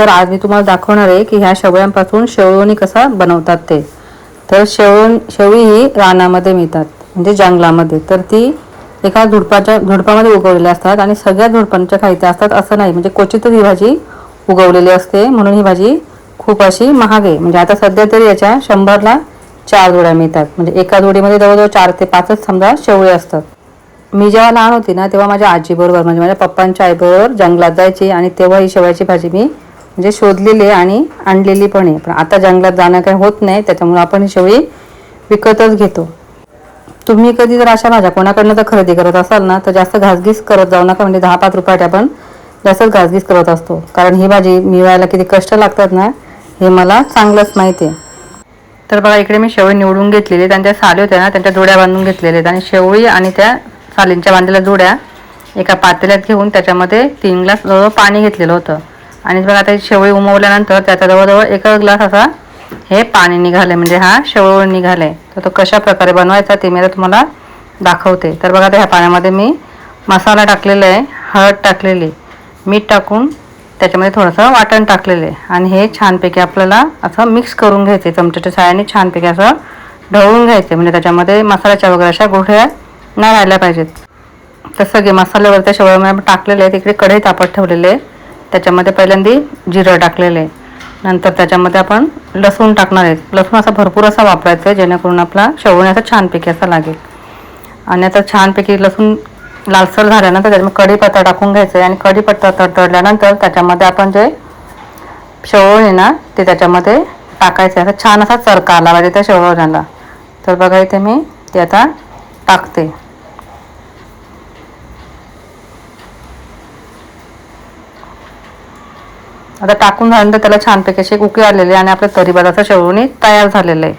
तर आज मी तुम्हाला दाखवणार आहे की ह्या शेवळ्यांपासून शेवळोणी कसा बनवतात ते. तर शेवळ शेवळी ही रानामध्ये मिळतात म्हणजे जंगलामध्ये. तर ती एका झुडपाच्या झुडपामध्ये उगवलेल्या असतात आणि सगळ्या झुडपांच्या खायच्या असतात असं नाही म्हणजे क्वचितच ही भाजी उगवलेली असते. म्हणून ही भाजी खूप अशी महाग आहे. म्हणजे आता सध्या तरी याच्या शंभरला चार जोड्या मिळतात. म्हणजे एका जोडीमध्ये जवळजवळ चार ते पाचच समजा शेवळे असतात. मी जेव्हा लहान होती ना तेव्हा माझ्या आजीबरोबर म्हणजे माझ्या पप्पांच्या आईबरोबर जंगलात जायची आणि तेव्हा ही शेवयाची भाजी मी म्हणजे शोधलेली आणि आणलेली पण आहे. पण आता जंगलात जाणं काही होत नाही त्याच्यामुळे आपण ही शेवळी विकतच घेतो. तुम्ही कधी जर अशा भाज्या कोणाकडनं जर खरेदी करत असाल ना तर जास्त घासगीस करत जाऊ नका. म्हणजे दहा पाच रुपयात आपण जास्तच घासगीस करत असतो. कारण ही भाजी मिळवायला किती कष्ट लागतात ना हे मला चांगलंच माहिती आहे. तर बघा इकडे मी शेवळी निवडून घेतलेली त्यांच्या साली होत्या ना त्यांच्या जोड्या बांधून घेतलेल्या आहेत. आणि शेवळी आणि त्या सालींच्या बांधलेल्या जोड्या एका पातेल्यात घेऊन त्याच्यामध्ये तीन ग्लास पाणी घेतलेलं होतं. आणि बघा आता शेवळी उमवल्यानंतर त्याचा जवळजवळ एक ग्लास असा हे पाणी निघाले म्हणजे हा शेवळ निघाले तर तो कशा प्रकारे बनवायचा ते मी आता तुम्हाला दाखवते. तर बघा आता ह्या पाण्यामध्ये मी मसाला टाकलेला आहे हळद टाकलेली मीठ टाकून त्याच्यामध्ये थोडंसं वाटण टाकलेलं आहे. आणि हे छानपैकी आपल्याला असं मिक्स करून घ्यायचे चमच्याच्या साहाय्याने छानपैकी असं ढवळून घ्यायचे म्हणजे त्याच्यामध्ये मसाल्याच्या वगैरे अशा गोठ्या नाही राहिल्या पाहिजेत. तर सगळे मसाल्यावर त्या शेवळ्यामध्ये टाकलेले आहेत. इकडे कढई तापत ठेवलेले आहे. त्याच्यामध्ये पहिल्यांदा जिरं टाकलेलं. आहे नंतर त्याच्यामध्ये आपण लसूण टाकणार आहे. लसूण असा भरपूर असा वापरायचा आहे जेणेकरून आपला शेवळी असा छानपैकी असा लागेल. आणि आता छानपैकी लसूण लालसर झाल्यानंतर त्याच्यामध्ये कढीपत्ता टाकून घ्यायचा आहे. आणि कढीपत्ता तडतडल्यानंतर त्याच्यामध्ये आपण जे शेवळ आहे ना ते त्याच्यामध्ये टाकायचं आहे. असं छान असा चरका आला पाहिजे त्या शेवळ्याला तर बघा इथे मी ते आता टाकते. आता टाकून झाल्यानंतर त्याला छानपैकी असे उके आलेले आणि आपल्या तरीबाद शेवणी तयार झालेलं आहे.